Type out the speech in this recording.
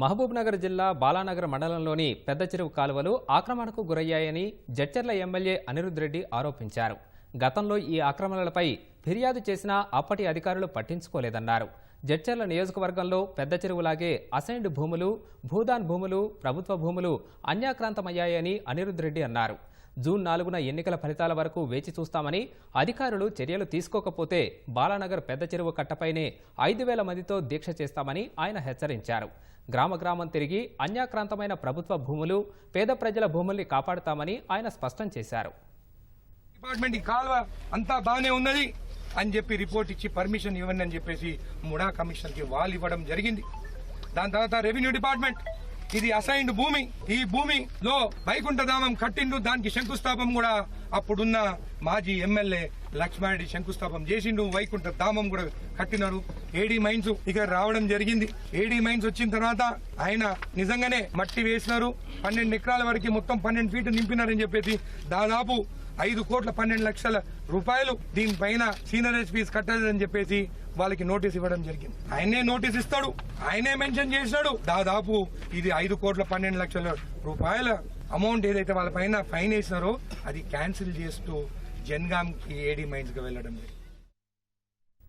మహబూబ్నగర్ జిల్లా బాలానగర్ మండలంలోని పెద్ద చెరువు కాలువలు ఆక్రమణకు గురయ్యాయని జడ్చర్ల ఎమ్మెల్యే అనిరుద్ రెడ్డి ఆరోపించారు. గతంలో ఈ ఆక్రమణలపై ఫిర్యాదు చేసినా అప్పటి అధికారులు పట్టించుకోలేదన్నారు. జడ్చర్ల నియోజకవర్గంలో పెద్ద చెరువులాగే అసైన్డ్ భూములు భూదాన్ భూములు ప్రభుత్వ భూములు అన్యాక్రాంతమయ్యాయని అనిరుద్ రెడ్డి అన్నారు. జూన్ నాలుగున ఎన్నికల ఫలితాల వరకు వేచి చూస్తామని అధికారులు చర్యలు తీసుకోకపోతే బాలానగర్ పెద్ద చెరువు కట్టపైనే ఐదు వేల మందితో దీక్ష చేస్తామని ఆయన హెచ్చరించారు. గ్రామ గ్రామం తిరిగి అన్యాక్రాంతమైన ప్రభుత్వ భూములు పేద ప్రజల భూముల్ని కాపాడుతామని ఆయన స్పష్టం చేశారు. డిపార్ట్మెంట్ కాలువ అంతా బాగానే ఉన్నది అని చెప్పి రిపోర్ట్ ఇచ్చి పర్మిషన్ ఇవ్వండి అని చెప్పేసి ముడా కమిషన్కి వాళ్ళు ఇవ్వడం జరిగింది. దాని తర్వాత రెవెన్యూ డిపార్ట్మెంట్ ఇది అసైన్డ్ భూమి. ఈ భూమిలో వైకుంఠధామం కట్టిండు దానికి శంకుస్థాపం కూడా అప్పుడున్న మాజీ ఎమ్మెల్యే లక్ష్మారెడ్డి శంకుస్థాపం చేసిండు వైకుంఠ ధామం కూడా కట్టినారు. ఏడీ మైన్స్ ఇక రావడం జరిగింది. ఏడీ మైన్స్ వచ్చిన తర్వాత ఆయన నిజంగానే మట్టి వేసినారు. పన్నెండు ఎకరాల వరకు మొత్తం పన్నెండు ఫీట్లు నింపినారని చెప్పేసి దాదాపు ఐదు కోట్ల పన్నెండు లక్షల రూపాయలు దీనిపైన సీనరేజ్ ఫీజు కట్టలేదని చెప్పేసి వాళ్ళకి నోటీస్ ఇవ్వడం జరిగింది. ఆయనే నోటీస్ ఇస్తాడు. ఆయనే మెన్షన్ చేసినాడు. దాదాపు ఇది ఐదు కోట్ల పన్నెండు లక్షల రూపాయల అమౌంట్ ఏదైతే వాళ్ళ పైన ఫైన్ వేసినారో అది క్యాన్సిల్ చేస్తూ జన్గామ్కి ఏడీ మైన్స్కి వెళ్ళడం జరిగింది.